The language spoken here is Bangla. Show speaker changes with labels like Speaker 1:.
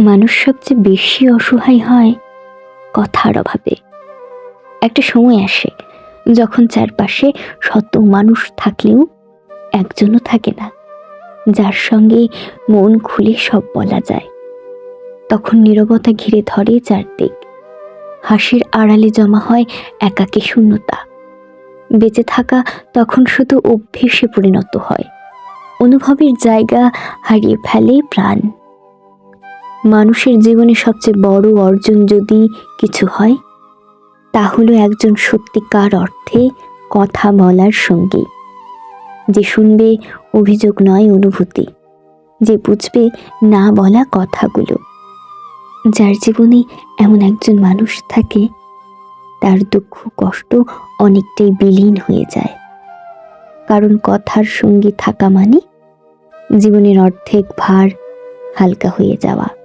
Speaker 1: মানুষ সবচেয়ে বেশি অসহায় হয় কথার অভাবে। একটা সময় আসে যখন চারপাশে শত মানুষ থাকলেও একজনও থাকে না, যার সঙ্গে মন খুলে সব বলা যায়। তখন নীরবতা ঘিরে ধরে চারদিক। হাসির আড়ালে জমা হয় একাকী শূন্যতা। বেঁচে থাকা তখন শুধু অভ্যেসে পরিণত হয়। অনুভবের জায়গা হারিয়ে ফেলে প্রাণ। মানুষের জীবনে সবচেয়ে বড় অর্জন যদি কিছু হয় তা হলো একজন সত্যিকার অর্থে কথা বলার সঙ্গী। যে শুনবে অভিযোগ নয় অনুভূতি, যে বুঝবে না বলা কথাগুলো। যার জীবনে এমন একজন মানুষ থাকে, তার দুঃখ, কষ্ট অনেকটাই বিলীন হয়ে যায়। কারণ কথার সঙ্গী থাকা মানে জীবনের অর্ধেক ভার হালকা হয়ে যাওয়া।